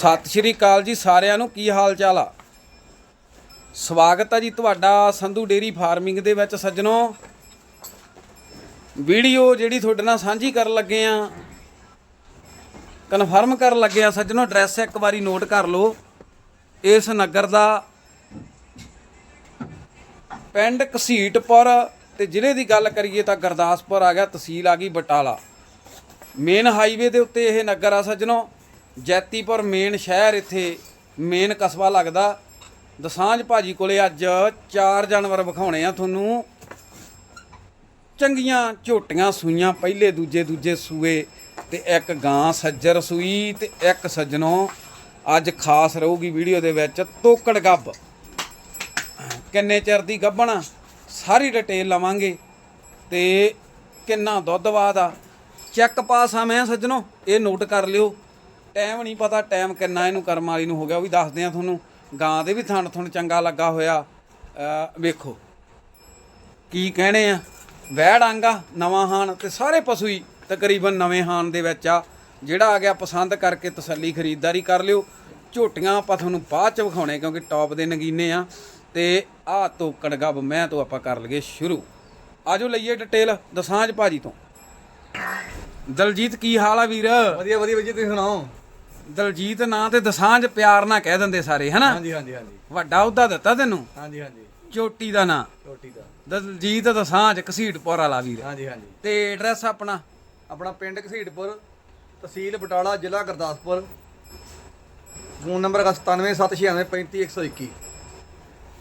ਸਤਿ ਸ਼੍ਰੀ ਅਕਾਲ ਜੀ ਸਾਰਿਆਂ ਨੂੰ, ਕੀ ਹਾਲ ਚਾਲ ਆ? ਸਵਾਗਤ ਆ ਜੀ ਤੁਹਾਡਾ ਸੰਧੂ ਡੇਰੀ ਫਾਰਮਿੰਗ ਦੇ ਵਿੱਚ ਸੱਜਣੋ। ਵੀਡੀਓ ਜਿਹੜੀ ਤੁਹਾਡੇ ਨਾਲ ਸਾਂਝੀ ਕਰਨ ਲੱਗੇ ਆ, ਕਨਫਰਮ ਕਰਨ ਲੱਗੇ ਆ ਸੱਜਣੋ, ਐਡਰੈਸ ਇੱਕ ਵਾਰੀ ਨੋਟ ਕਰ ਲਓ। ਇਸ ਨਗਰ ਦਾ ਪਿੰਡ ਘਸੀਟਪੁਰ ਤੇ ਜ਼ਿਲ੍ਹੇ ਦੀ ਗੱਲ ਕਰੀਏ ਤਾਂ ਗੁਰਦਾਸਪੁਰ ਆ ਗਿਆ ਤਹਿਸੀਲ ਆ ਗਈ ਬਟਾਲਾ। ਮੇਨ ਹਾਈਵੇ ਦੇ ਉੱਤੇ ਇਹ ਨਗਰ ਆ ਸੱਜਣੋ। ਜੈਤੀਪੁਰ ਮੇਨ ਸ਼ਹਿਰ ਇੱਥੇ ਮੇਨ ਕਸਬਾ ਲੱਗਦਾ। ਦਸਾਂਝ ਭਾਜੀ ਕੋਲੇ ਅੱਜ ਚਾਰ ਜਾਨਵਰ ਵਿਖਾਉਣੇ ਆ ਤੁਹਾਨੂੰ। ਚੰਗੀਆਂ ਝੋਟੀਆਂ ਸੂਈਆਂ, ਪਹਿਲੇ ਦੂਜੇ ਦੂਜੇ ਸੂਏ ਤੇ ਇੱਕ ਗਾਂ ਸੱਜਰ ਸੂਈ ਤੇ ਇੱਕ ਸੱਜਣੋ। ਅੱਜ ਖਾਸ ਰਹੂਗੀ ਵੀਡੀਓ ਦੇ ਵਿੱਚ ਤੋਕੜ ਗੱਬ। ਕਿੰਨੇ ਚਿਰ ਦੀ ਗੱਭਣ ਸਾਰੀ ਡਿਟੇਲ ਲਵਾਂਗੇ। ਤੇ ਕਿੰਨਾ ਦੁੱਧ ਬਾਦ ਆ ਚੈੱਕ ਪਾਸ ਆ ਮੈਂ ਸੱਜਣੋ, ਇਹ ਨੋਟ ਕਰ ਲਿਓ। ਟਾਈਮ ਨਹੀਂ ਪਤਾ, ਟਾਈਮ ਕਿੰਨਾ ਇਹਨੂੰ ਕਰਮ ਵਾਲੀ ਨੂੰ ਹੋ ਗਿਆ, ਉਹ ਵੀ ਦੱਸਦੇ ਆ ਤੁਹਾਨੂੰ। ਗਾਂ ਦੇ ਵੀ ਥਣ ਥਣ ਚੰਗਾ ਲੱਗਾ ਹੋਇਆ। ਵੇਖੋ। ਕੀ ਕਹਿਣੇ ਆ? ਵੈੜ ਆਂਗਾ ਨਵਾਂ ਹਾਨ ਤੇ ਸਾਰੇ ਪਸ਼ੂ ਹੀ ਤਕਰੀਬਨ ਨਵੇਂ ਹਾਨ ਦੇ ਵਿੱਚ ਆ। ਜਿਹੜਾ ਆ ਗਿਆ ਪਸੰਦ ਕਰਕੇ ਤਸੱਲੀ ਖਰੀਦਦਾਰੀ ਕਰ ਲਿਓ। ਝੋਟੀਆਂ ਆਪਾਂ ਤੁਹਾਨੂੰ ਬਾਅਦ ਚ ਵਿਖਾਉਣੇ, ਕਿਉਂਕਿ ਟੌਪ ਦੇ ਨਗੀਨੇ ਆ। ਤੇ ਆਹ ਤੋਕੜ ਗੱਬ ਮੈਂ ਤੋਂ ਆਪਾਂ ਕਰ ਲਈਏ ਸ਼ੁਰੂ। ਆਜੋ ਲਈਏ ਡਿਟੇਲ ਦਸਾਂਝ ਭਾਜੀ ਤੋਂ। ਦਲਜੀਤ, ਕੀ ਹਾਲ ਆ ਵੀਰ? ਵਧੀਆ ਵਧੀਆ ਵੀਰ ਤੁਸੀਂ ਸੁਣਾਓ? ਦਲਜੀਤ ਨਾਂ ਤੇ ਦਸਾਂਝ ਪਿਆਰ ਨਾਲ ਕਹਿ ਦਿੰਦੇ ਸਾਰੇ ਹਨਾ? ਹਾਂਜੀ ਹਾਂਜੀ ਹਾਂਜੀ। ਵੱਡਾ ਅਹੁਦਾ ਦਿੱਤਾ ਤੈਨੂੰ? ਹਾਂਜੀ ਹਾਂਜੀ। ਚੋਟੀ ਦਾ ਨਾਂ। ਰੋਟੀ ਦਾ। ਦਲਜੀਤ ਦਸਾਂਝ ਘਸੀਟਪੁਰ ਵਾਲਾ ਵੀਰ। ਹਾਂਜੀ ਹਾਂਜੀ। ਤੇ ਐਡਰੈਸ ਆਪਣਾ? ਆਪਣਾ ਪਿੰਡ ਘਸੀਟਪੁਰ ਤਹਿਸੀਲ ਬਟਾਲਾ ਜ਼ਿਲ੍ਹਾ ਗੁਰਦਾਸਪੁਰ। ਫੋਨ ਨੰਬਰ ਹੈਗਾ 9776935121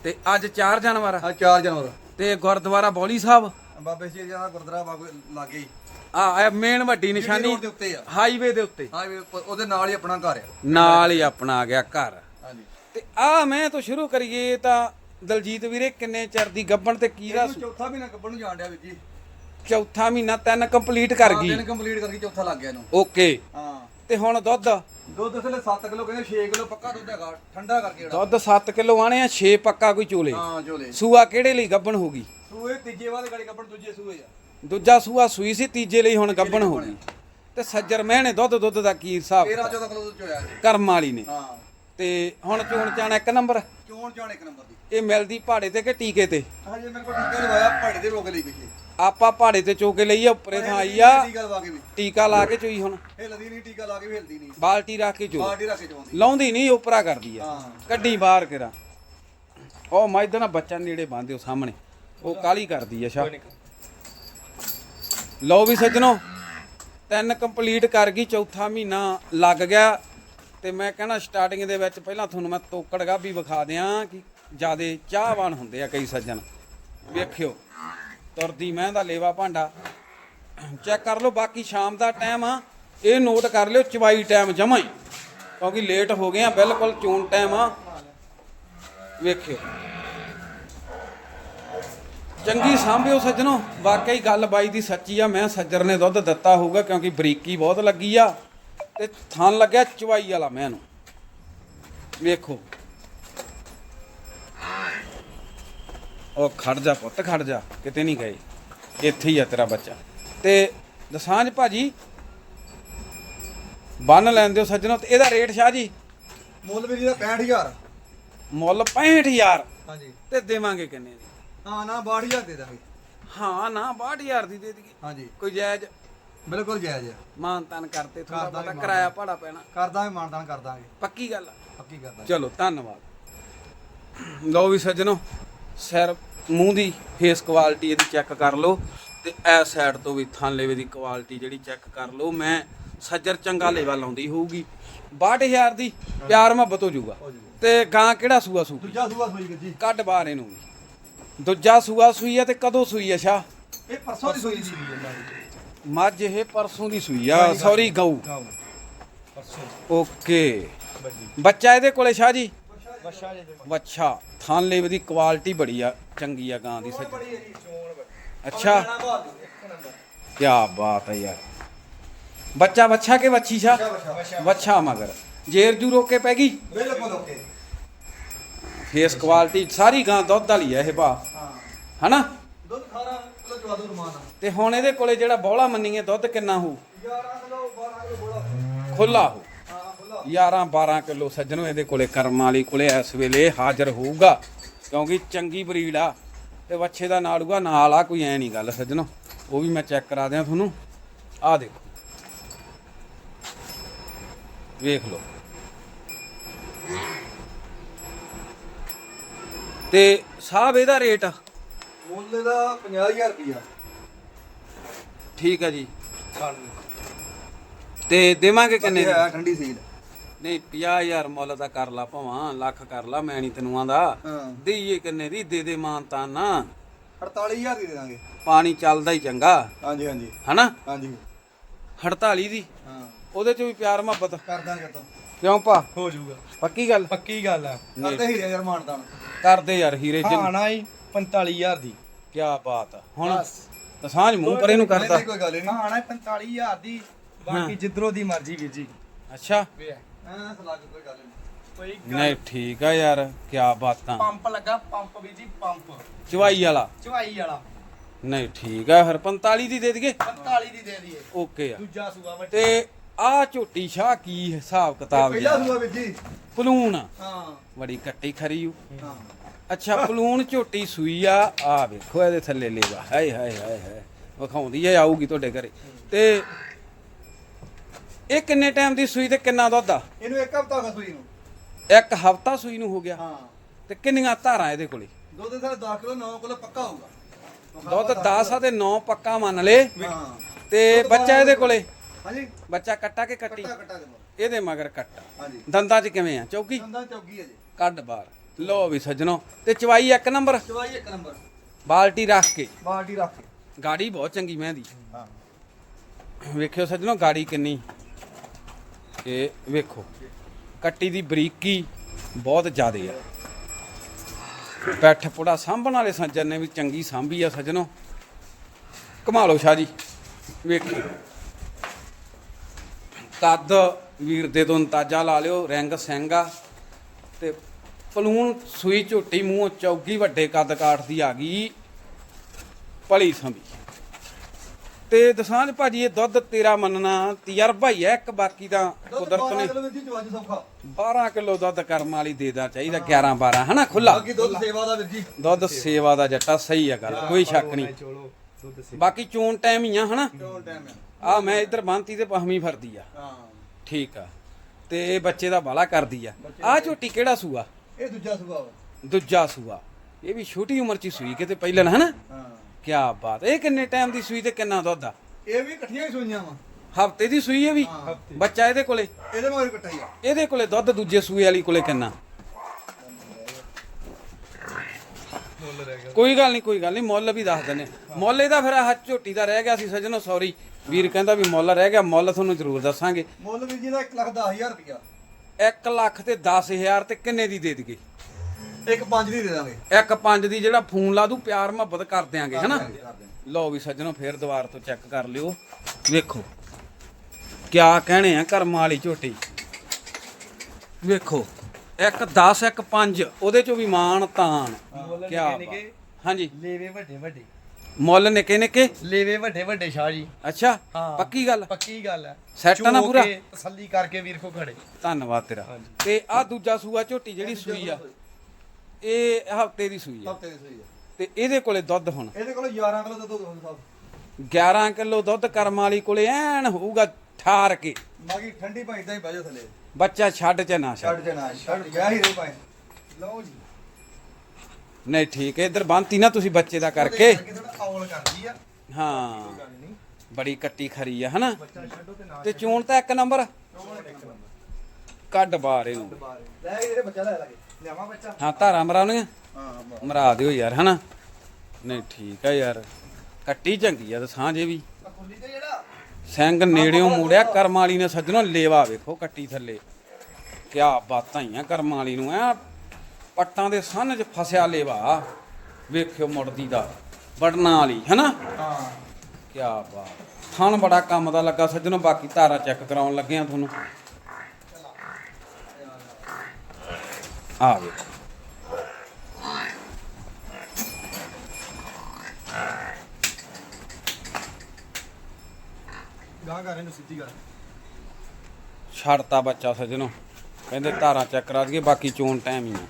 ਤੇ ਅੱਜ ਚਾਰ ਜਾਨਵਰ ਆ? 4 ਜਨਵਰ। ਤੇ ਗੁਰਦੁਆਰਾ ਬੌਲੀ ਸਾਹਿਬ? ਬਾਬੇ ਜੀ ਦਾ ਗੁਰਦੁਆਰਾ ਬਾਬੇ ਲਾਗੇ ਹੀ। ਆ ਮੇਨ ਵੱਡੀ ਨਿਸ਼ਾਨੀ ਰੋਡ ਦੇ ਉੱਤੇ ਆ। ਹਾਈਵੇ ਦੇ ਉੱਤੇ। ਹਾਂ ਉਹਦੇ ਨਾਲ ਹੀ ਆਪਣਾ ਘਰ ਆ। ਨਾਲ ਹੀ ਆਪਣਾ ਆ ਗਿਆ ਘਰ। ਹਾਂਜੀ। ਤੇ ਆ ਮੈਂ ਤੋਂ ਸ਼ੁਰੂ ਕਰੀਏ ਤਾਂ ਦਲਜੀਤ ਵੀਰੇ ਕਿੰਨੇ ਚਿਰ ਦੀ ਗੱਬਣ ਤੇ ਕੀ ਦਾ ਇਹਨੂੰ ਚੌਥਾ ਮਹੀਨਾ ਕੱਪਣ ਨੂੰ ਜਾਣ ਡਿਆ ਵੀਰ ਜੀ। ਚੌਥਾ ਮਹੀਨਾ ਤਿੰਨ ਕੰਪਲੀਟ ਕਰ ਹਾਂ, ਗਈ। ਦਿਨ ਕੰਪਲੀਟ ਕਰਕੇ ਚੌਥਾ ਲੱਗ ਗਿਆ ਇਹਨੂੰ। ਓਕੇ। ਹਾਂ। ਤੇ ਹੁਣ ਦੁੱਧ? ਦੁੱਧ ਅਸਲੇ 7 ਕਿਲੋ ਕਹਿੰਦੇ 6 ਕਿਲੋ ਪੱਕਾ ਦੁੱਧ ਹੈਗਾ ਠੰਡਾ ਕਰਕੇ ਜਿਹੜਾ। ਦੁੱਧ 7 ਕਿਲੋ ਆਣੇ ਆ 6 ਪੱਕਾ ਕੋਈ ਚੋਲੇ। ਹਾਂ ਝੋਲੇ ਸੂਆ ਕਿਹੜੇ ਲਈ ਗੱਬਣ ਹੋਗੀ ਸੂਏ ਤੀਜੇ ਵਾਲੇ ਗਾੜੀ ਕੱਪਣ ਦੂਜੇ ਸੂਏ ਆ। ਦੂਜਾ ਸੂਆ ਸੂਈ ਸੀ ਤੀਜੇ ਲਈ ਹੁਣ ਗੱਬਣ ਹੋਗੀ ਤੇ ਸੱਜਰ ਮਹਿਣੇ ਦੁੱਧ ਦੁੱਧ ਦਾ ਕੀ ਹਿਸਾਬ 13 14 ਕਿਲੋ ਦੁੱਧ ਚੋਇਆ ਜੀ ਕਰਮ ਵਾਲੀ ਨੇ। ਹਾਂ। ਤੇ ਹੁਣ ਚੋਣ ਚਾਣ ਇੱਕ ਨੰਬਰ? ਚੋਣ ਚਾਣ ਇੱਕ ਨੰਬਰ ਦੀ। ਇਹ ਮਿਲਦੀ ਪਹਾੜੇ ਤੇ ਕਿ ਟੀਕੇ ਤੇ? ਹਜੇ ਮੇਰੇ ਕੋਲ ਟੀਕਾ ਲਵਾਇਆ ਪਹਾੜੇ ਦੇ ਰੋਗ ਲਈ ਪਿੱਛੇ। ਆਪਾਂ ਪਹਾੜੇ ਤੇ ਚੋ ਕੇ ਲਈ ਆ ਉੱਪਰੇ ਥਾਂ ਆਈ ਆ। ਟੀਕਾ ਲਾ ਕੇ ਚੋਈ ਹੁਣ। ਹਿਲਦੀ ਨਹੀਂ ਟੀਕਾ ਲਾ ਕੇ ਹਿਲਦੀ ਨਹੀਂ। ਬਾਲਟੀ ਰੱਖ ਕੇ ਚੋ। ਬਾਡੀ ਰੱਖ ਕੇ ਚੋਂਦੀ। ਲਾਉਂਦੀ ਨਹੀਂ ਉਪਰਾ ਕਰਦੀ ਆ। ਹਾਂ। ਕੱਢੀ ਬਾਹਰ ਕਿਰਾ। ਉਹ ਮੈਦਾਂ ਨਾ ਬੱਚਾ ਨੇੜੇ ਉਹ ਸਾਹਮਣੇ। ਉਹ ਕਾਲੀ ਕਰਦੀ ਆ ਸ਼ਾ ਲਓ ਵੀ ਸੱਜਣੋ, ਤਿੰਨ ਕੰਪਲੀਟ ਕਰ ਗਈ, ਚੌਥਾ ਮਹੀਨਾ ਲੱਗ ਗਿਆ ਤੇ ਮੈਂ ਕਹਿਣਾ ਸਟਾਰਟਿੰਗ ਦੇ ਵਿੱਚ ਪਹਿਲਾਂ ਤੁਹਾਨੂੰ ਮੈਂ ਤੋਕੜ ਗਾਬੀ ਵਿਖਾ ਦਿਆਂ ਕਿ ਜਿਆਦੇ ਚਾਹਵਾਨ ਹੁੰਦੇ ਆ ਕਈ ਸੱਜਣ। ਵੇਖਿਓ, ਤੁਰਦੀ ਮੈਂ ਦਾ ਲੇਵਾ ਭਾਂਡਾ। ਚੈੱਕ ਕਰ ਲਓ, ਬਾਕੀ ਸ਼ਾਮ ਦਾ ਟਾਈਮ ਆ, ਇਹ ਨੋਟ ਕਰ ਲਿਓ, ਚਵਾਈ ਟਾਈਮ ਜਮਾ ਹੀ। ਕਿਉਂਕਿ ਲੇਟ ਹੋ ਗਏ ਆ, ਬਿਲਕੁਲ ਚੋਣ ਟਾਈਮ ਆ। ਵੇਖਿਓ। ਚੰਗੀ ਸਾਂਭਿਓ ਸੱਜਣੋ ਵਾਕਈ ਗੱਲ ਬਾਈ ਦੀ ਸੱਚੀ ਆ ਮੈਂ ਸੱਜਰ ਨੇ ਦੁੱਧ ਦਿੱਤਾ ਹੋਊਗਾ ਕਿਉਂਕਿ ਬਰੀਕੀ ਬਹੁਤ ਲੱਗੀ ਆ ਤੇ ਥਣ ਲੱਗਿਆ ਚਵਾਈ ਵਾਲਾ ਮੈਂ ਨੂੰ ਵੇਖੋ। ਉਹ ਖੜ ਜਾ ਪੁੱਤ ਖੜ ਜਾ ਕਿਤੇ ਨਹੀਂ ਗਏ। ਇੱਥੇ ਹੀ ਆ ਤੇਰਾ ਬੱਚਾ। ਤੇ ਦਸਾਂਝ ਭਾਜੀ ਬੰਨ ਲੈਂਦੇ ਹੋ ਸੱਜਣੋ ਤੇ ਇਹਦਾ ਰੇਟ ਸ਼ਾਹ ਜੀ? ਮੁੱਲ ਵੀਰ ਦਾ 65000 ਮੁੱਲ 65000 ਹਾਂਜੀ। ਤੇ ਦੇਵਾਂਗੇ ਕਿੰਨੇ ਦੀ? ਹਾਂ ਨਾ 62000 ਦੇ ਦਾਂਗੇ। ਹਾਂ ਨਾ 62000 ਦੀ ਦੇ ਦਈਏ। ਹਾਂਜੀ। ਕੋਈ ਜਾਇਜ਼? ਬਿਲਕੁਲ ਜਾਇਜ਼ ਆ। ਮਾਨ ਤਾਨ ਕਰਤੇ ਥੋੜਾ ਬਹੁਤਾ ਕਿਰਾਇਆ ਭਾੜਾ ਪੈਣਾ। ਕਰ ਦਾਂਗੇ ਮਾਨਦਾਨ ਕਰ ਦਾਂਗੇ। ਪੱਕੀ ਗੱਲ ਆ। ਪੱਕੀ ਕਰ ਦਾਂਗੇ ਚਲੋ ਧੰਨਵਾਦ। ਲਓ ਵੀ ਸੱਜਣੋ ਸਿਰ ਮੂੰਹ ਦੀ ਫੇਸ ਕੁਆਲਿਟੀ ਇਹਦੀ ਚੈੱਕ ਕਰ ਲਓ ਤੇ ਐ ਸਾਈਡ ਤੋਂ ਵੀ ਥਾਂਲੇਵੇ ਦੀ ਕੁਆਲਿਟੀ ਜਿਹੜੀ ਚੈੱਕ ਕਰ ਲਓ। ਮੈਂ ਸੱਜਰ ਚੰਗਾ ਲੇਵਾ ਲਾਉਂਦੀ ਹੋਊਗੀ। 62000 ਦੀ ਪਿਆਰ ਮੁਹੱਬਤ ਹੋ ਜਾਊਗਾ। ਤੇ ਗਾਂ ਕਿਹੜਾ ਸੂਆ ਸੂ ਦੂਜਾ ਸੂਆ ਸੂਈ ਜੀ। ਕੱਢ ਬਾਹਰ ਇਹਨੂੰ ਦੂਜਾ ਸੂਆ ਸੂਈ ਆ ਤੇ ਕਦੋਂ ਸੂਈ ਆ ਸ਼ਾ ਇਹ ਪਰਸੋਂ ਦੀ ਸੂਈ ਸੀ। ਮੱਝ ਇਹ ਪਰਸੋਂ ਦੀ ਸੂਈ ਆ ਸੌਰੀ ਗਊ। ਪਰਸੋਂ ਓਕੇ। ਬੱਚਾ ਇਹਦੇ ਕੋਲੇ ਸ਼ਾਹ ਜੀ? ਬੱਸ਼ਾ ਜੇ ਵੱਛਾ ਥਾਨ ਲੇਵ ਦੀ ਕੁਆਲਿਟੀ ਬੜੀ ਆ ਚੰਗੀ ਆ ਗਾਂ ਦੀ ਬੜੀ ਅੱਛਾ। ਕੀ ਬਾਤ ਹੈ ਯਾਰ। ਬੱਚਾ ਵੱਛਾ ਕੇ ਵੱਛੀ ਸ਼ਾ। ਵੱਛਾ ਮਗਰ। ਜੇਰ ਜੂ ਰੋਕੇ ਪੈ ਗਈ? ਬਿਲਕੁਲ ਓਕੇ ਫੇਸ ਕੁਆਲਿਟੀ ਸਾਰੀ ਗਾਂ ਦੁੱਧ ਵਾਲੀ ਆ ਇਹ ਬਾ ਹਨਾ? ਦੁੱਧ 18 ਕਿਲੋ ਚਵਾ ਦੋ ਰਮਾਨ ਤੇ ਹੁਣ ਇਹਦੇ ਕੋਲੇ ਜਿਹੜਾ ਬੋਲਾ ਮੰਨੀਏ ਦੁੱਧ ਕਿੰਨਾ ਹੋਊ? 11 ਕਿਲੋ 12 ਕਿਲੋ ਬੋਲਾ ਖੁੱਲਾ ਹੋ ਹਾਂ ਖੁੱਲਾ 11 12 ਕਿਲੋ ਸੱਜਣੋ ਇਹਦੇ ਕੋਲੇ ਕਰਮ ਵਾਲੀ ਕੋਲੇ ਇਸ ਵੇਲੇ ਹਾਜ਼ਰ ਹੋਊਗਾ। ਕਿਉਂਕਿ ਚੰਗੀ ਬਰੀਡ ਆ ਤੇ ਵੱਛੇ ਦਾ ਨਾੜੂਗਾ ਨਾਲ ਆ ਕੋਈ ਐ ਨਹੀਂ ਗੱਲ ਸੱਜਣੋ। ਉਹ ਵੀ ਮੈਂ ਚੈੱਕ ਕਰਾ ਦਿਆਂ ਤੁਹਾਨੂੰ। ਆਹ ਦੇਖੋ। ਵੇਖ ਲਓ। ਤੇ ਸਾਹਿਬ ਇਹਦਾ ਰੇਟ ਮੁੱਲ ਦਾ 50000 ਰੁਪਿਆ ਠੀਕ ਆ ਜੀ। ਤੇ ਦੇਵਾਂਗੇ ਕਿੰਨੇ ਦੀ? ਹੈ ਠੰਡੀ ਸੀਲ। ਨਹੀਂ 50000 ਮੁੱਲ ਦਾ ਕਰ ਲਾ ਭਵਾਂ ਲੱਖ ਕਰ ਲਾ ਮੈਂ ਨਹੀਂ ਤੈਨੂੰ ਆਂਦਾ। ਹਾਂ। ਦੇਈਏ ਕਿੰਨੇ ਦੀ? ਦੇ ਦੇ ਮਾਨਤਾ ਨਾ। 48000 ਦੀ ਦੇ ਦਾਂਗੇ। ਪਾਣੀ ਚੱਲਦਾ ਹੀ ਚੰਗਾ। ਹਾਂਜੀ ਹਾਂਜੀ। ਹਨਾ? ਹਾਂਜੀ। 48 ਦੀ। ਹਾਂ। ਉਹਦੇ ਚ ਵੀ ਪਿਆਰ ਮੁਹੱਬਤ। ਕਰ ਦਾਂਗੇ ਤਾਂ। ਕਿਉਂ ਭਾ? ਹੋ ਜਾਊਗਾ। ਪੱਕੀ ਗੱਲ? ਪੱਕੀ ਗੱਲ ਆ ਕਰਦੇ ਹੀਰੇ ਯਾਰ ਮਾਨਦਾਨ ਕਰਦੇ ਯਾਰ ਹੀਰੇ ਜੀ ਹਾਂ ਨਾ ਹੀ। 45000 ਦੀ। ਕੀ ਬਾਤ ਆ। ਹੁਣ ਤਾਂ ਸਾਂਝ ਮੂੰਹ ਪਰੇ ਨੂੰ ਕਰਦਾ ਕੋਈ ਗੱਲ ਨਹੀਂ ਹਾਂ ਨਾ 45000 ਦੀ। ਬਾਕੀ ਜਿੱਧਰੋਂ ਦੀ ਮਰਜ਼ੀ ਵੀਰ ਜੀ। ਅੱਛਾ। ਹਾਂ ਸਲਾਗ ਕੋਈ ਗੱਲ ਨਹੀਂ ਠੀਕ ਆ ਯਾਰ। ਕੀ ਬਾਤਾਂ ਪੰਪ ਲੱਗਾ ਪੰਪ ਵੀਰ ਜੀ ਪੰਪ। ਚਵਾਈ ਵਾਲਾ। ਚਵਾਈ ਵਾਲਾ। ਨਹੀਂ ਠੀਕ ਆ ਫਿਰ। 45 ਦੀ ਦੇ ਦਈਏ? 45 ਦੀ ਦੇ ਦਈਏ। ਓਕੇ ਆ। ਦੂਜਾ ਸੂਆ ਵੱਡੇ। ਤੇ ਆ ਝੋਟੀ ਸ਼ਾਹ ਕੀ ਹਿਸਾਬ ਕਿਤਾਬ ਪਹਿਲਾ ਜੀ ਸੂਆ ਵੀਰ ਜੀ। ਪਲੂਣ। ਹਾਂ। ਬੜੀ ਕੱਟੀ ਖਰੀ ਊ। ਹਾਂ। ਅੱਛਾ ਪਲੂਣ ਝੋਟੀ ਸੂਈ ਆ। ਆ ਵੇਖੋ ਇਹਦੇ ਥੱਲੇ ਲੇਵਾ। ਹਾਏ ਹਾਏ ਹਾਏ ਹਾਏ। ਵਿਖਾਉਂਦੀ ਆ ਆਊਗੀ ਤੁਹਾਡੇ ਘਰੇ। ਤੇ ਇਹ ਕਿੰਨੇ ਟਾਈਮ ਦੀ ਸੂਈ ਤੇ ਕਿੰਨਾ ਦੁੱਧ ਆ? ਇਹਨੂੰ ਇੱਕ ਹਫਤਾ ਹੋ ਗਿਆ ਸੂਈ ਨੂੰ। ਇੱਕ ਹਫਤਾ ਸੂਈ ਨੂੰ ਹੋ ਗਿਆ? ਹਾਂ। ਤੇ ਕਿੰਨੀਆਂ ਧਾਰਾਂ ਇਹਦੇ ਕੋਲੇ? ਦੁੱਧ ਦੇ ਸਾਰੇ 10 ਕਿਲੋ 9 ਕਿਲੋ ਪੱਕਾ ਹੋਊਗਾ। ਦੁੱਧ 10 ਆ ਤੇ 9 ਪੱਕਾ ਮੰਨ ਲੇ। ਹਾਂ। ਤੇ ਬੱਚਾ ਇਹਦੇ ਕੋਲੇ? ਹਾਂਜੀ। ਬੱਚਾ ਕੱਟਾ ਕੇ ਕੱਟੀ? ਇਹਦੇ ਮਗਰ ਕੱਟਾ। ਹਾਂਜੀ। ਦੰਦਾਂ 'ਚ ਕਿਵੇਂ ਆ? ਚੌਕੀ ਦੰਦਾਂ ਚੌਗੀ ਹੈ ਜੀ। ਕੱਢ ਬਾਹਰ। ਲੋ ਵੀ ਸੱਜਣੋ ਤੇ ਚਵਾਈ ਇੱਕ ਨੰਬਰ। ਚਵਾਈ ਇੱਕ ਨੰਬਰ। ਬਾਲਟੀ ਰੱਖ ਕੇ। ਬਾਲਟੀ ਰੱਖ ਕੇ। ਗਾੜੀ ਬਹੁਤ ਚੰਗੀ ਮਹਿੰਦੀ। ਹਾਂ। ਵੇਖਿਓ ਸੱਜਣੋ ਗਾੜੀ ਕਿੰਨੀ। ਇਹ ਵੇਖੋ ਕੱਟੀ ਦੀ ਬਰੀਕੀ ਬਹੁਤ ਜ਼ਿਆਦੇ ਆ। ਪੈਠ ਪੁੜਾ ਸਾਂਭਣ ਵਾਲੇ ਸੱਜਣ ਨੇ ਵੀ ਚੰਗੀ ਸਾਂਭੀ ਆ ਸੱਜਣੋ। ਕਮਾ ਲਓ ਸ਼ਾਹ ਜੀ ਵੇਖੋ ਕੱਦ ਵੀਰ ਦੇ ਤੋਂ ਅੰਦਾਜ਼ਾ ਲਾ ਲਿਓ ਰਿੰਗ ਸਿੰਘ ਆ ਤੇ ਪਲੂਣ ਸੂਈ ਝੋਟੀ ਮੂੰਹ ਚੌਗੀ ਵੱਡੇ ਕੱਦ ਕਾਠ ਦੀ ਆ ਗਈ ਭਲੀ ਸੰਭੀ ਤੇ ਦਸਾਂਝ ਭਾਜੀ ਇਹ ਦੁੱਧ ਤੇਰਾ ਮੰਨਣਾ ਤਜਰਬਾ ਹੀ ਹੈ ਇੱਕ ਬਾਕੀ ਦਾ ਕੁਦਰਤ 12 ਨੇ ਕਿਲੋ ਵੀਰ ਜੀ ਚਵਾਈ ਸੌਖਾ। 12 ਕਿਲੋ ਦੁੱਧ ਕਰਮ ਵਾਲੀ ਦੇਦਾ ਚਾਹੀਦਾ 11 12 ਹਨਾ ਖੁੱਲਾ ਬਾਕੀ ਦੁੱਧ ਸੇਵਾ ਦਾ ਵੀਰ ਜੀ। ਦੁੱਧ ਸੇਵਾ ਦਾ ਜੱਟਾ ਸਹੀ ਆ ਗੱਲ ਕੋਈ ਸ਼ੱਕ ਨਹੀਂ। ਬਾਕੀ ਚੋਣ ਟਾਈਮ ਹੀ ਆ ਹਨਾ? ਆ। ਮੈਂ ਇੱਧਰ ਬੰਤੀ ਤੇ ਪਹਮੀ ਫਰਦੀ ਆ। ਹਾਂ। ਠੀਕ ਆ। ਤੇ ਇਹ ਬੱਚੇ ਦਾ ਬਾਲਾ ਕਰਦੀ ਆ। ਆ ਝੋਟੀ ਕਿਹੜਾ ਸੂਆ? ਇਹ ਦੂਜਾ ਸੂਆ ਵਾ। ਦੂਜਾ ਸੂਆ ਇਹ ਵੀ ਛੋਟੀ ਉਮਰ ਚ ਹੀ ਸੂਈ ਕਿਤੇ ਪਹਿਲਾਂ ਨਾ ਹਨਾ? ਹਾਂ। ਕੀ ਬਾਤ। ਇਹ ਕਿੰਨੇ ਟਾਈਮ ਦੀ ਸੂਈ ਤੇ ਕਿੰਨਾ ਦੁੱਧ ਆ? ਇਹ ਵੀ ਇਕੱਠੀਆਂ ਹੀ ਸੂਈਆਂ ਵਾ। ਹਫ਼ਤੇ ਦੀ ਸੂਈ ਹੈ ਵੀ। ਬੱਚਾ ਇਹਦੇ ਕੋਲੇ? ਇਹਦੇ ਮਗਰ ਕਟਾਈ ਆ। ਇਹਦੇ ਕੋਲੇ ਦੁੱਧ ਦੂਜੇ ਸੂਏ ਵਾਲੀ ਕੋਲੇ ਕਿੰਨਾ? ਮੁੱਲ ਰਹਿ ਗਿਆ। ਕੋਈ ਗੱਲ ਨਹੀਂ ਕੋਈ ਗੱਲ ਨਹੀਂ ਮੁੱਲ ਵੀ ਦੱਸ ਦਿੰਨੇ ਮੁੱਲ ਇਹਦਾ ਫਿਰ ਆਹ ਝੋਟੀ ਦਾ ਰਹਿ ਗਿਆ ਸੀ ਸੱਜਣੋ ਸੌਰੀ ਵੀਰ ਕਹਿੰਦਾ ਵੀ ਮੁੱਲ ਰਹਿ ਗਿਆ ਮੁੱਲ ਤੁਹਾਨੂੰ ਜ਼ਰੂਰ ਦੱਸਾਂਗੇ। ਮੁੱਲ ਵੀਰ ਜੀ ਦਾ 1 ਲੱਖ 10000 ਰੁਪਇਆ। 1 ਲੱਖ ਤੇ 10000 ਤੇ ਕਿੰਨੇ ਦੀ ਦੇ ਦਈਏ? ਇੱਕ ਪੰਜ ਦੀ ਦੇ ਦਾਂਗੇ। ਇੱਕ ਪੰਜ ਦੀ ਜਿਹੜਾ ਫੋਨ ਲਾ ਦੂ ਪਿਆਰ ਮੁਹੱਬਤ ਕਰ ਦਿਆਂਗੇ ਹਨਾ। ਲਓ ਵੀ ਸੱਜਣੋ ਫੇਰ ਦੁਬਾਰ ਤੋਂ ਚੈੱਕ ਕਰ ਲਿਓ। ਵੇਖੋ ਕਿਆ ਕਹਿਣੇ ਆ ਕਰਮ ਵਾਲੀ ਝੋਟੀ। ਵੇਖੋ ਇੱਕ 10 ਇੱਕ 5 ਉਹਦੇ ਚੋਂ ਵੀ ਮਾਨ ਤਾਨ ਕਿਆ। ਹਾਂਜੀ। ਲੇਵੇ ਵੱਡੇ ਵੱਡੇ। ਮੁੱਲ ਨਿੱਕੇ ਨਿੱਕੇ? ਲੇਵੇ ਵੱਡੇ ਵੱਡੇ ਸ਼ਾਹ ਜੀ। ਅੱਛਾ ਹਾਂ। ਪੱਕੀ ਗੱਲ ਪੱਕੀ ਗੱਲ ਹੈ ਸੈੱਟ ਆ ਨਾ ਪੂਰਾ? ਕੇ ਤਸੱਲੀ ਕਰਕੇ ਵੀਰ ਕੋ ਖੜੇ। ਧੰਨਵਾਦ ਤੇਰਾ। ਤੇ ਆ ਦੂਜਾ ਸੂਆ ਝੋਟੀ ਜਿਹੜੀ ਸੂਈ ਆ ਇਹ ਹਫ਼ਤੇ ਦੀ ਸੂਈ ਆ। ਹਫ਼ਤੇ ਦੀ ਸੂਈ ਆ। ਤੇ ਇਹਦੇ ਕੋਲੇ ਦੁੱਧ ਹੁਣ? ਇਹਦੇ ਕੋਲ 11 ਕਿਲੋ ਦੁੱਧ ਹੋਊਗਾ ਸਾਹਿਬ 11 ਕਿਲੋ ਦੁੱਧ ਕਰਮ ਵਾਲੀ ਕੋਲੇ ਐਨ ਹੋਊਗਾ ਠਾਰ ਕੇ। ਬਾਕੀ ਠੰਡੀ ਭਾਈ ਇਦਾਂ ਹੀ ਬਹਿ ਜਾ ਥੱਲੇ। ਬੱਚਾ ਛੱਡ ਚ ਨਾ ਛੱਡ। ਛੱਡ ਗਿਆ ਹੀ ਰੇ ਭਾਈ ਲਓ ਜੀ। ਨਹੀਂ ਠੀਕ ਹੈ ਇਧਰ ਬੰਤੀ ਨਾ ਤੁਸੀਂ ਬੱਚੇ ਦਾ ਕਰਕੇ। ਥੋੜਾ ਔਲ ਕਰਦੀ ਆ। ਹਾਂ। ਗੱਲ ਨਹੀਂ। ਬੜੀ ਕੱਟੀ ਖਰੀ ਆ ਹਨਾ? ਬੱਚਾ ਛੱਡੋ ਤੇ ਨਾ ਤੇ ਚੋਣ ਤਾਂ ਇੱਕ ਨੰਬਰ? ਕੱਢ ਬਾਹਰ ਇਹਨੂੰ। ਲੈ ਇਹਦੇ ਬੱਚਾ ਲੈ ਲਾਗੇ। ਲਿਆਵਾਂ ਬੱਚਾ? ਹਾਂ ਧਾਰਾਂ ਮਰਾਉਣੀਆਂ? ਹਾਂ ਮਰਾ ਦਿਓ ਯਾਰ ਹਨਾ? ਨਹੀਂ ਠੀਕ ਆ ਯਾਰ। ਕੱਟੀ ਚੰਗੀ ਆ ਤੇ ਸਾਂਝੇ ਵੀ। ਤੇ ਜਿਹੜਾ? ਸਿੰਘ ਨੇੜਿਓਂ ਮੂੜਿਆ ਕਰਮ ਵਾਲੀ ਨੇ ਸੱਜਣੋ ਲੇਵਾ ਵੇਖੋ ਕੱਟੀ ਥੱਲੇ। ਕਿਆ ਬਾਤਾਂ ਹੀ ਆ ਕਰਮ ਵਾਲੀ ਨੂੰ ਐ ਪੱਟਾਂ ਦੇ ਸੰਨ 'ਚ ਫਸਿਆ ਲੇਵਾ। ਵੇਖਿਓ ਮੁੜਦੀ ਦਾ ਵੜਨਾ ਵਾਲੀ ਹਨਾ? ਹਾਂ। ਕਿਆ ਬਾਤ। ਥਣ ਬੜਾ ਕੰਮ ਦਾ ਲੱਗਾ ਸੱਜਣੋ ਬਾਕੀ ਧਾਰਾ ਚੈੱਕ ਕਰਾਉਣ ਲੱਗੇ ਆ ਤੁਹਾਨੂੰ। ਆ ਵੇਖੋ। ਗਾਂ ਕਰ ਇਹਨੂੰ ਸਿੱਧੀ ਕਰ ਛੱਡਤਾ ਬੱਚਾ ਸਜਣੋ। ਕਹਿੰਦੇ ਧਾਰਾਂ ਚੈੱਕ ਕਰਾ ਦਈਏ ਬਾਕੀ ਚੋਣ ਟਾਈਮ ਹੀ ਆ।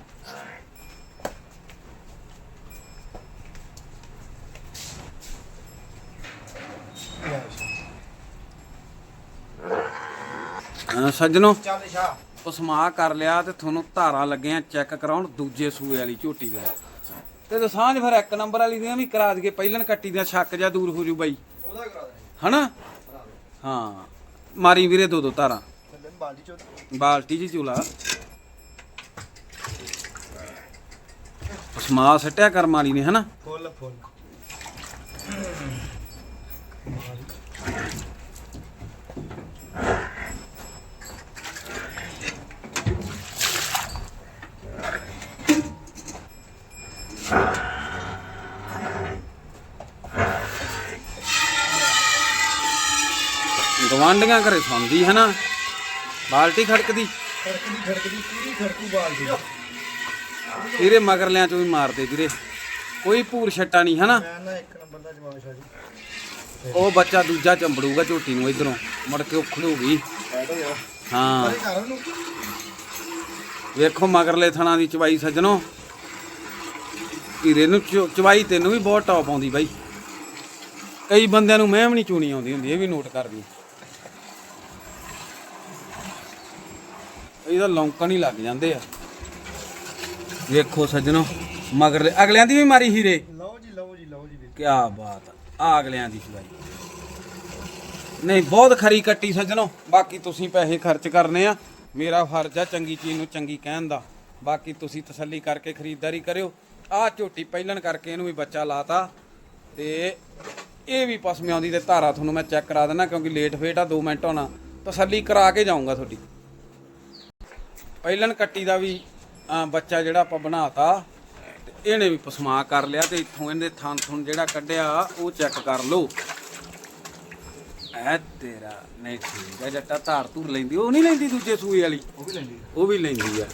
ਸੱਜਣੋ? ਚੱਲ ਸ਼ਾ ਕਰ ਲਿਆ ਤੇ ਤੁਹਾਨੂੰ ਧਾਰਾਂ ਲੱਗੀਆਂ ਚੈੱਕ ਕਰਾਉਣ ਦੂਜੇ ਸੂਏ ਵਾਲੀ ਝੋਟੀ ਦੇ। ਤੇ ਦਸਾਂਝ ਫਿਰ ਇੱਕ ਨੰਬਰ ਵਾਲੀ ਦੀਆਂ ਵੀ ਕਰਾ ਦਈਏ ਪਹਿਲਣ ਕੱਟੀ ਦੀਆਂ ਸ਼ੱਕ ਜਾਂ ਦੂਰ ਹੋ ਜੂ ਬਾਈ। ਉਹਦਾ ਕਰਾ ਦੇ। ਹਨਾ? ਹਾਂ। ਮਾਰੀ ਵੀਰੇ ਦੋ ਦੋ ਧਾਰਾਂ। ਬਾਲਟੀ ਚੋਂ ਬਾਲਟੀ ਜੀ ਚੂਲਾ। ਪਸਮਾ ਸੱਟਿਆ ਕਰਮ ਵਾਲੀ ਨੇ ਹਨਾ? ਫੁੱਲ ਫੁੱਲ। ਗਵਾਂਡੀਆਂ ਘਰੇ ਸੌਂਦੀ, ਹਨਾ? ਬਾਲਟੀ ਖੜਕਦੀ। ਖੜਕਦੀ ਖੜਕਦੀ ਪੂਰੀ ਖੜਕੂ ਬਾਲਟੀ ਇਹਦੇ ਮਗਰਲਿਆਂ ਚੋਂ ਵੀ ਮਾਰਦੇ ਵੀਰੇ। ਕੋਈ ਭੂਰ ਛੱਟਾ ਨਹੀਂ, ਹਨਾ? ਮੈਂ ਨਾ ਇੱਕ ਨੰਬਰ ਦਾ ਜਵਾਬ ਸ਼ਾ ਜੀ ਉਹ ਬੱਚਾ ਦੂਜਾ ਚੰਬੜੂਗਾ ਝੋਟੀ ਨੂੰ ਇਧਰੋਂ। ਮੁੜ ਕੇ ਉਖੜੂਗੀ ਹਾਂ। ਵੇਖੋ ਮਗਰਲੇ ਥਣਾ ਦੀ ਚਵਾਈ ਸੱਜਣੋ। ਹੀਰੇ ਨੂੰ ਚਵਾਈ ਤੈਨੂੰ ਵੀ ਬਹੁਤ ਟੌਪ ਆਉਂਦੀ ਬਾਈ। ਕਈ ਬੰਦਿਆਂ ਨੂੰ ਮਹਿਮ ਨਹੀਂ ਚੂਣੀ ਆਉਂਦੀ ਹੁੰਦੀ, ਇਹ ਵੀ ਨੋਟ ਕਰਨੀ ਇਹਦਾ ਲੌਂਕਣ ਹੀ ਲੱਗ ਜਾਂਦੇ ਆ। ਵੇਖੋ ਸੱਜਣੋ ਮਗਰਲੇ ਅਗਲਿਆਂ ਦੀ ਵੀ ਮਾਰੀ ਹੀਰੇ। ਲਓ ਜੀ ਲਓ ਜੀ ਲਓ ਜੀ ਕੀ ਬਾਤ ਆ। ਅਗਲਿਆਂ ਦੀ ਚਵਾਈ ਨਹੀਂ ਬਹੁਤ ਖਰੀ ਕੱਟੀ ਸੱਜਣੋ। ਬਾਕੀ ਤੁਸੀਂ ਪੈਸੇ ਖਰਚ ਕਰਨੇ ਆ। ਮੇਰਾ ਫਰਜ਼ ਆ ਚੰਗੀ ਚੀਜ਼ ਨੂੰ ਚੰਗੀ ਕਹਿਣ ਦਾ। ਬਾਕੀ ਤੁਸੀਂ ਤਸੱਲੀ ਕਰਕੇ ਖਰੀਦਦਾਰੀ ਕਰਿਓ। ਆਹ ਝੋਟੀ ਪਹਿਲਣ ਕਰਕੇ ਇਹਨੂੰ ਵੀ ਬੱਚਾ ਲਾਤਾ। ਤੇ ਇਹ ਵੀ ਪਸਮੇ ਆਉਂਦੀ ਤੇ ਧਾਰਾ ਤੁਹਾਨੂੰ ਮੈਂ ਚੈੱਕ ਕਰਾ ਦੇਣਾ ਕਿਉਂਕਿ ਲੇਟ ਫੇਟ ਆ 2 ਮਿੰਟ ਹੋਣਾ। ਤਸੱਲੀ ਕਰਾ ਕੇ ਜਾਊਂਗਾ ਤੁਹਾਡੀ। ਪਹਿਲਣ ਕੱਟੀ ਦਾ ਵੀ ਬੱਚਾ ਜਿਹੜਾ ਆਪਾਂ ਬਣਾਤਾ ਤੇ ਇਹਨੇ ਵੀ ਪਸਮਾ ਕਰ ਲਿਆ ਤੇ ਇੱਥੋਂ ਇਹਦੇ ਥਣ ਥੁਣ ਜਿਹੜਾ ਕੱਢਿਆ ਉਹ ਚੈੱਕ ਕਰ ਲਓ। ਐ ਤੇਰਾ ਨਹੀਂ ਠੀਕ ਹੈ ਜੱਟਾ ਧਾਰ ਧੂਰ ਲੈਂਦੀ ਉਹ ਨਹੀਂ ਲੈਂਦੀ ਦੂਜੇ ਸੂਏ ਵਾਲੀ? ਉਹ ਵੀ ਲੈਂਦੀ ਉਹ ਵੀ ਲੈਂਦੀ ਆ।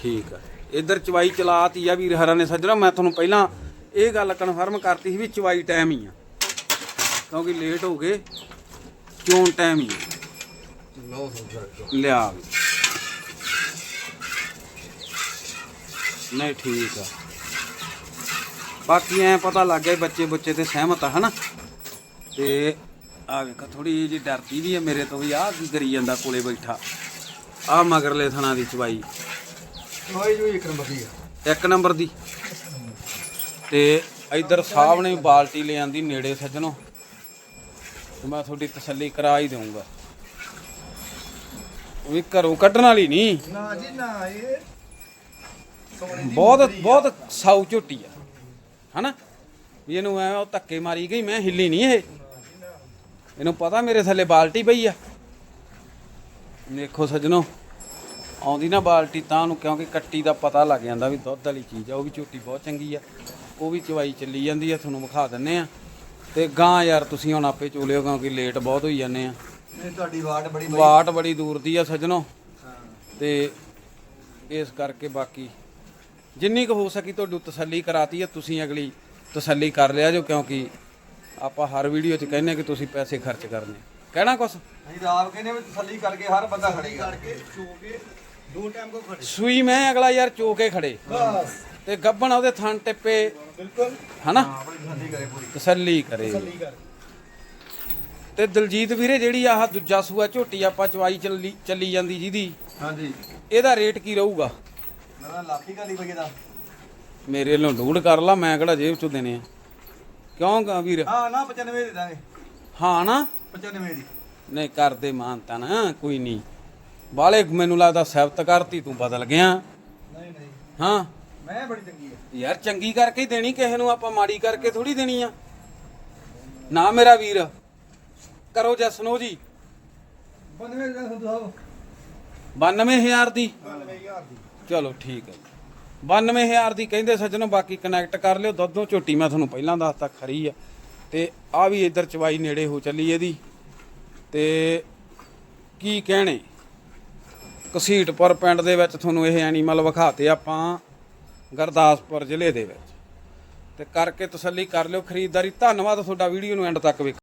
ਠੀਕ ਆ। ਇਧਰ ਚਵਾਈ ਚਲਾਤੀ ਆ ਵੀਰ ਹਰਾਂ ਨੇ ਸੱਜਣਾ ਮੈਂ ਤੁਹਾਨੂੰ ਪਹਿਲਾਂ ਇਹ ਗੱਲ ਕਨਫਰਮ ਕਰਤੀ ਸੀ ਵੀ ਚਵਾਈ ਟਾਈਮ ਹੀ ਆ। ਕਿਉਂਕਿ ਲੇਟ ਹੋ ਗਏ ਚੋਣ ਟਾਈਮ ਹੀ ਆ। ਲਓ ਸੋ ਲਿਆ ਵੀ। ਨਹੀਂ ਠੀਕ ਆ। ਬਾਕੀ ਐ ਪਤਾ ਲੱਗ ਗਿਆ ਬੱਚੇ ਬੱਚੇ ਤੇ ਸਹਿਮਤ ਆ ਹਨਾ? ਤੇ ਆ ਵੇਖੋ ਥੋੜੀ ਜਿਹੀ ਡਰਦੀ ਵੀ ਆ ਮੇਰੇ ਤੋਂ ਵੀ ਆ ਕੀ ਕਰੀ ਜਾਂਦਾ ਕੋਲੇ ਬੈਠਾ। ਆ ਮਗਰਲੇ ਥਣਾ ਦੀ ਚਵਾਈ ਹੋਈ ਜੋ ਇੱਕ ਨੰਬਰ ਦੀ ਆ। ਇੱਕ ਨੰਬਰ ਦੀ। ਤੇ ਇਧਰ ਸਾਹਿਬ ਨੇ ਬਾਲਟੀ ਲੈ ਆਂਦੀ ਨੇੜੇ ਸੱਜਣੋ। ਤੇ ਮੈਂ ਤੁਹਾਡੀ ਤਸੱਲੀ ਕਰਾ ਹੀ ਦਊਂਗਾ ਵੀ ਘਰੋਂ ਕੱਢਣ ਵਾਲੀ ਨਹੀਂ ਨਾ ਜੀ ਨਾ ਇਹ ਬਹੁਤ। ਬਹੁਤ ਸਾਊ ਝੋਟੀ ਆ। ਹਨਾ? ਵੀ ਇਹਨੂੰ ਐ ਉਹ ਧੱਕੇ ਮਾਰੀ ਗਈ ਮੈਂ ਹਿੱਲੀ ਨਹੀਂ ਇਹ। ਇਹਨੂੰ ਪਤਾ ਮੇਰੇ ਥੱਲੇ ਬਾਲਟੀ ਪਈ ਆ। ਦੇਖੋ ਸੱਜਣੋ ਆਉਂਦੀ ਨਾ ਬਾਲਟੀ ਤਾਂ ਉਹਨੂੰ ਕਿਉਂਕਿ ਕੱਟੀ ਦਾ ਪਤਾ ਲੱਗ ਜਾਂਦਾ ਵੀ ਦੁੱਧ ਵਾਲੀ ਚੀਜ਼ ਆ ਉਹ ਵੀ ਝੋਟੀ ਬਹੁਤ ਚੰਗੀ ਆ। ਉਹ ਵੀ ਚਵਾਈ ਚੱਲੀ ਜਾਂਦੀ ਆ ਤੁਹਾਨੂੰ ਵਿਖਾ ਦਿੰਨੇ ਆ। ਤੇ ਗਾਂ ਯਾਰ ਤੁਸੀਂ ਹੁਣ ਆਪੇ ਚੋਲਿਓ ਕਿਉਂਕਿ ਲੇਟ ਬਹੁਤ ਹੋਈ ਜਾਂਦੇ ਆ। ਨਹੀਂ ਤੁਹਾਡੀ ਵਾਟ ਬੜੀ ਵਾਟ ਬੜੀ ਦੂਰ ਦੀ ਆ ਸੱਜਣੋ। ਹਾਂ। ਤੇ ਇਸ ਕਰਕੇ ਬਾਕੀ ਜਿੰਨੀ ਕੁ ਹੋ ਸਕੀ ਤੁਹਾਨੂੰ ਤਸੱਲੀ ਕਰਾਤੀ ਹੈ ਤੁਸੀਂ ਅਗਲੀ ਤਸੱਲੀ ਕਰ ਲਿਆ ਜੋ ਕਿਉਂਕਿ ਆਪਾਂ ਹਰ ਵੀਡੀਓ 'ਚ ਕਹਿੰਦੇ ਕਿ ਤੁਸੀਂ ਪੈਸੇ ਖਰਚ ਕਰਨੇ। ਕਹਿਣਾ ਕੁਛ? ਅਸੀਂ ਤਾਂ ਆਪ ਕਹਿੰਦੇ ਵੀ ਤਸੱਲੀ ਕਰਕੇ ਹਰ ਬੰਦਾ ਖੜੇਗਾ ਕਰਕੇ ਚੋ ਕੇ ਦੋ ਟਾਈਮ ਕੋ ਖੜੇ ਸੂਈ ਮੈਂ ਅਗਲਾ ਯਾਰ ਚੋਕੇ ਖੜੇ। ਬਸ। ਤੇ ਗੱਬਣ ਉਹਦੇ ਥਣ ਟਿੱਪੇ। ਬਿਲਕੁਲ। ਹਨਾ? ਹਾਂ ਆਪਣੀ ਤਸੱਲੀ ਕਰੇ ਪੂਰੀ। ਤਸੱਲੀ ਕਰੇ। ਤਸੱਲੀ ਕਰ। ਤੇ ਦਲਜੀਤ ਵੀਰੇ ਜਿਹੜੀ ਆਹ ਦੂਜਾ ਸੂਆ ਝੋਟੀ ਆਪਾਂ ਚਵਾਈ ਚੱਲੀ ਚੱਲੀ ਜਾਂਦੀ ਜਿਹਦੀ ਹਾਂਜੀ। ਇਹਦਾ ਰੇਟ ਕੀ ਰਹੂਗਾ? ਕਾਲੀ ਦਾ ਮੇਰੇ ਵੱਲੋਂ ਡੂੜ ਕਰ ਲਾ ਮੈਂ ਕਿਹੜਾ ਜੇਬ ਚੋਂ ਦੇਣੇ ਆ। ਕਿਉਂ ਗਾ ਵੀਰ? ਹਾਂ ਨਾ 95 ਦੇ ਦਾਂਗੇ। ਹਾਂ ਨਾ? 95 ਦੀ। ਨਹੀਂ ਕਰਦੇ ਮਾਨਤਾ ਨਾ ਕੋਈ ਨਹੀਂ। ਬਾਲੇ ਮੈਨੂੰ ਲੱਗਦਾ ਸਬਤ ਕਰਤੀ ਤੂੰ ਬਦਲ ਗਿਆ। ਨਹੀਂ ਨਹੀਂ। ਹਾਂ। ਮੈਂ ਬੜੀ ਚੰਗੀ ਹੈ ਯਾਰ ਚੰਗੀ ਕਰਕੇ ਹੀ ਦੇਣੀ ਕਿਸੇ ਨੂੰ ਆਪਾਂ ਮਾੜੀ ਕਰਕੇ ਥੋੜੀ ਦੇਣੀ ਆ। ਨਾ ਮੇਰਾ ਵੀਰ। ਕਰੋ ਜਸਨੋ ਜੀ। 92 ਦਾ ਸੰਧੂ ਸਾਹਿਬ 92000 ਦੀ। 92000 ਦੀ। ਚਲੋ ਠੀਕ ਹੈ 92000 ਦੀ ਕਹਿੰਦੇ ਸੱਜਣੋ, ਬਾਕੀ ਕਨੈਕਟ ਕਰ ਲਿਓ। ਦੁੱਧੋਂ ਝੋਟੀ ਮੈਂ ਤੁਹਾਨੂੰ ਪਹਿਲਾਂ ਦੱਸਤਾ, ਖਰੀ ਆ। ਤੇ ਆ ਵੀ ਇੱਧਰ ਚਵਾਈ ਨੇੜੇ ਹੋ ਚੱਲੀ ਇਹਦੀ। ਤੇ ਕੀ ਕਹਿਣੇ? ਕਸੀਟਪੁਰ ਪਿੰਡ ਦੇ ਵਿੱਚ ਤੁਹਾਨੂੰ ਇਹ ਐਨੀਮਲ ਵਿਖਾਤੇ ਆਪਾਂ, ਗੁਰਦਾਸਪੁਰ ਜ਼ਿਲ੍ਹੇ ਦੇ ਵਿੱਚ। ਤੇ ਕਰਕੇ ਤਸੱਲੀ ਕਰ ਲਿਓ। ਖਰੀਦਦਾਰੀ, ਧੰਨਵਾਦ ਤੁਹਾਡਾ ਵੀਡੀਓ ਨੂੰ ਐਂਡ ਤੱਕ ਵੇਖ